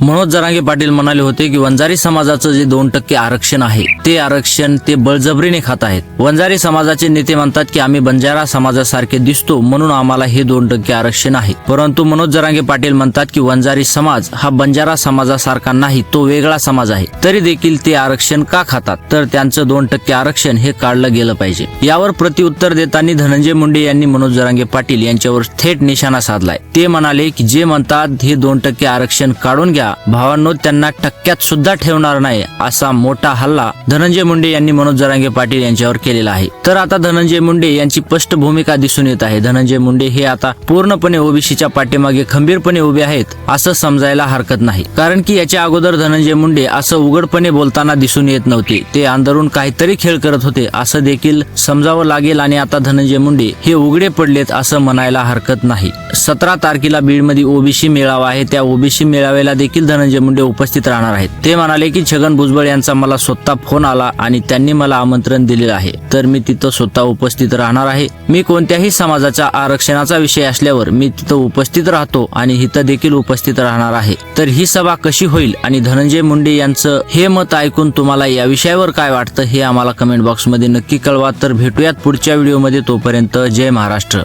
मनोज जरांगे पाटील म्हणाले होते की वंजारी समाजाचं जे दोन टक्के आरक्षण आहे ते आरक्षण ते बळजबरीने खात आहेत. वंजारी समाजाचे नेते म्हणतात की आम्ही बंजारा समाजासारखे दिसतो म्हणून आम्हाला हे दोन टक्के आरक्षण आहे. परंतु मनोज जरांगे पाटील म्हणतात की वंजारी समाज हा बंजारा समाजासारखा नाही तो वेगळा समाज आहे. तरी देखील ते आरक्षण का खातात? तर त्यांचं दोन टक्के आरक्षण हे काढलं गेलं पाहिजे. यावर प्रतिउत्तर देताना धनंजय मुंडे यांनी मनोज जरांगे पाटील यांच्यावर थेट निशाणा साधलाय. ते म्हणाले की जे म्हणतात हे दोन टक्के आरक्षण काढून घ्या. भावांनो त्यांना टक्क्यात सुद्धा ठेवणार नाही असा मोठा हल्ला धनंजय मुंडे यांनी मनोज जरांगे पाटील यांच्यावर केलेला आहे. तर आता धनंजय मुंडे यांची स्पष्ट भूमिका दिसून येत आहे. धनंजय मुंडे हे आता पूर्णपणे ओबीसीच्या पाठीमागे खंबीरपणे उभे आहेत असं समजायला हरकत नाही. कारण की याच्या अगोदर धनंजय मुंडे असं उघडपणे बोलताना दिसून येत नव्हते. ते अंदरून काहीतरी खेळ करत होते असं देखील समजावं लागेल आणि आता धनंजय मुंडे हे उघडे पडलेत असं म्हणायला हरकत नाही. सतरा तारखेला बीडमध्ये ओबीसी मेळावा आहे. त्या ओबीसी मेळाव्याला देखील धनंजय मुंडे उपस्थित राहणार आहेत. ते म्हणाले की छगन भुजबळ यांचा मला स्वतः फोन आला आणि त्यांनी मला आमंत्रण दिलेलं आहे. तर मी तिथं स्वतः उपस्थित राहणार आहे. मी कोणत्याही समाजाच्या आरक्षणाचा विषय असल्यावर मी तिथं उपस्थित राहतो आणि इथं देखील उपस्थित राहणार आहे. तर ही सभा कशी होईल आणि धनंजय मुंडे यांचं हे मत ऐकून तुम्हाला या विषयावर काय वाटतं हे आम्हाला कमेंट बॉक्समध्ये नक्की कळवा. तर भेटूयात पुढच्या व्हिडिओमध्ये. तोपर्यंत जय महाराष्ट्र.